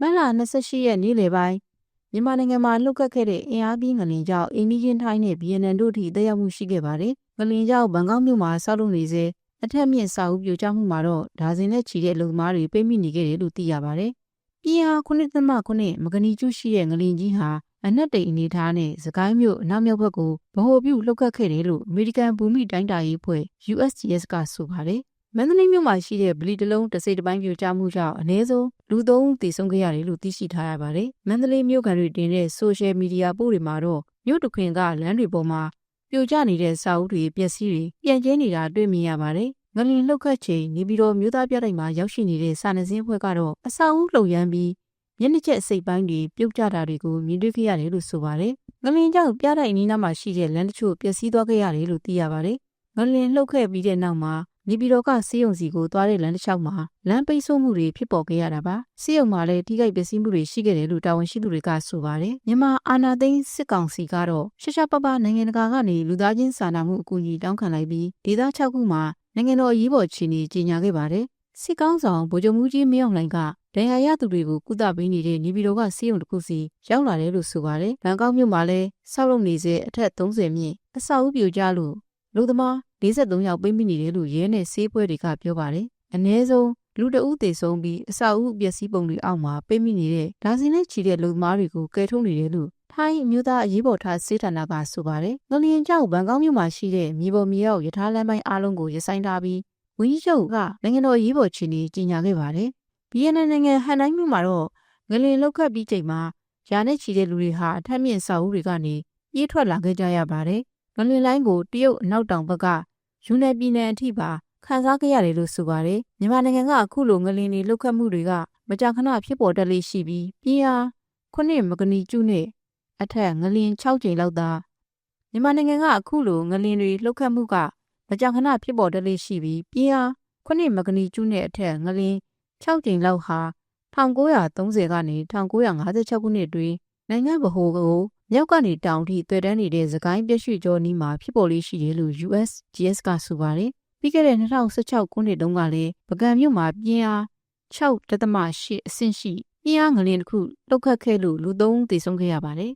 မတ်လ28ရက်နေ့လယ်ပိုင်းမြန်မာနိုင်ငံမှာလှုပ်ခတ်ခဲ့တဲ့အင်အားပြင်းငလျင်ကြောင့်အိန္ဒိယထိုင်းနဲ့ဗီယက်နမ်တို့ထိတက်ရောက်မှုရှိခဲ့ပါတယ်။ငလျင်ကြောင့်ဘန်ကောက်မြို့မှာဆောက်လုပ်နေစေအထက်မြင့်စာအုပ်ပြိုကျမှုမှာတော့ဒါဇင်နဲ့ချီတဲ့လူသမားတွေပိတ်မိနေခဲ့တယ်လို့သိရပါတယ်။ပြင်းအား9.9မဂနီကျုရှိတဲ့ငလျင်ကြီးဟာအနက်တိန်အနေထားနဲ့စကိုင်းမြို့အနောက်မြောက်ဘက်ကိုဗဟိုပြုလှုပ်ခတ်ခဲ့တယ်လို့အမေရိကန်ဘူမိတိုင်းတာရေးအဖွဲ့ USGS ကဆိုပါတယ်။ မန္တလေးမြို့မှာရှိတဲ့ဗလီတလုံးတစ်စိတ်တစ်ပိုင်းပြိုကျမှုကြောင့်အနည်းဆုံးလူသုံးဦးသေဆုံးခဲ့ရတယ်လို့သိရှိထားရပါတယ်။မန္တလေးမြို့ကန်တွေတင်တဲ့ဆိုရှယ်မီဒီယာပို့တွေမှာတော့မြို့တစ်ခွင်ကလမ်းတွေပေါ်မှာပြိုကျနေတဲ့စာအုပ်တွေပျက်စီးတွေပြန့်ကျဲနေတာတွေ့မြင်ရပါတယ်။ငလင်လှုပ်ခတ်ချိန်နေပြီးတော့မြို့သားပြတိုက်မှာရောက်ရှိနေတဲ့စာနယ်ဇင်းအဖွဲ့ကတော့အစာအုပ်လှုပ်ရမ်းပြီးမျက်နှာကျက်အစိပ်ပိုင်းတွေပြုတ်ကျတာတွေကိုမြင်တွေ့ခဲ့ရတယ်လို့ဆိုပါတယ်။ငလင်ကြောင့်ပြတိုက်အနီးနားမှာရှိတဲ့လမ်းတချို့ပျက်စီးသွားခဲ့ရတယ်လို့သိရပါတယ်။ငလင်လှုပ်ခဲ့ပြီးတဲ့နောက်မှာ နေပြည်တော်ကစေယုံစီကိုသွားတဲ့လမ်းတစ်လျှောက်မှာလမ်းပိတ်ဆို့မှုတွေဖြစ်ပေါ်ခဲ့ရတာပါစေယုံမှာလည်းထိခိုက်ပျက်စီးမှုတွေရှိခဲ့တယ်လို့တာဝန်ရှိသူတွေကဆိုပါတယ်မြန်မာအာဏာသိမ်းစစ်ကောင်စီကတော့ရှက်ရှက်ပပနိုင်ငံတကာကနေလူသားချင်းစာနာမှုအကူအညီတောင်းခံလိုက်ပြီးဒေသ6ခုမှာနိုင်ငံတော်အရေးပေါ်ခြေနေကြီးညာခဲ့ပါတယ်စစ်ကောင်းဆောင်ဗိုလ်ချုပ်မှုကြီးမင်းအောင်လှိုင်ကဒဏ်ရာရသူတွေကိုကုသပေးနေတဲ့နေပြည်တော်ကစေယုံတစ်ခုစီရောက်လာတယ်လို့ဆိုပါတယ်။ဘန်ကောက်မြို့မှာလည်းဆောက်လုပ်နေစေအထက်30မြင့်အဆောက်အဦပြိုကျလို့ လူသမား43ယောက်ပိတ်မိနေတယ်လို့ရဲနဲ့ဆေးပွဲတွေကပြောပါတယ်။အ ਨੇ ဆုံးလူတအုပ်သေဆုံးပြီးအဆောက်အဦပျက်စီးပုံတွေအောက်မှာပိတ်မိနေတဲ့ဒါဇင်နဲ့ချီတဲ့လူသမားတွေကိုကယ်ထုတ်နေတယ်လို့ထိုင်းအမျိုးသားအရေးပေါ်ထားစေဌာနကဆိုပါတယ်။ငလျင်ကြောင့်ဘန်ကောက်မြို့မှာရှိတဲ့မြေပေါ်မြေအောက်ရထားလမ်းပိုင်းအားလုံးကိုရပ်ဆိုင်းထားပြီးဝင်းကြီးချုပ်ကနိုင်ငံတော်အရေးပေါ်ခြေနေကြီးညာခဲ့ပါတယ်။ BNN နိုင်ငံဟန်တိုင်းမြို့မှာတော့ငလျင်လောက်ခတ်ပြီးချိန်မှာယာနဲ့ချီတဲ့လူတွေဟာအထက်မြင့်စာအုပ်တွေကနေပြေးထွက်လာခဲ့ကြရပါတယ်။ ငလျင်လိုင်းကိုတရုတ်အနောက်တောင်ဘက်ကယူနယ်ပြည်နယ်အထိပါခံစားခဲ့ရတယ်လို့ဆိုပါတယ်။မြန်မာနိုင်ငံကအခုလိုငလျင်တွေလှုပ်ခတ်မှုတွေကမကြာခဏဖြစ်ပေါ်တတ်လေးရှိပြီးပြင်းအားခုနှစ်မဂနီကျုနဲ့အထက်ငလျင်6ကြိမ်လောက်သာမြန်မာနိုင်ငံကအခုလိုငလျင်တွေလှုပ်ခတ်မှုကမကြာခဏဖြစ်ပေါ်တတ်လေးရှိပြီးပြင်းအားခုနှစ်မဂနီကျုနဲ့အထက်ငလျင်6ကြိမ်လောက်ဟာ1930ကနေ1956ခုနှစ်တွင်နိုင်ငံဗဟိုကို မြောက်ကနေတောင်ထိတွေ့တန်းနေတဲ့သခိုင်းပြည့်ရွှေကျော်နီးမှာဖြစ်ပေါ်လေးရှိတယ်လို့ USGS ကဆိုပါတယ်။ပြီးခဲ့တဲ့2016ခုနှစ်တုန်းကလည်းပကံမြို့မှာပြင်းအား6.8အဆင့်ရှိပြင်းအားငလျင်တစ်ခုလှုပ်ခတ်ခဲ့လို့လူ3ဦးသေဆုံးခဲ့ရပါတယ်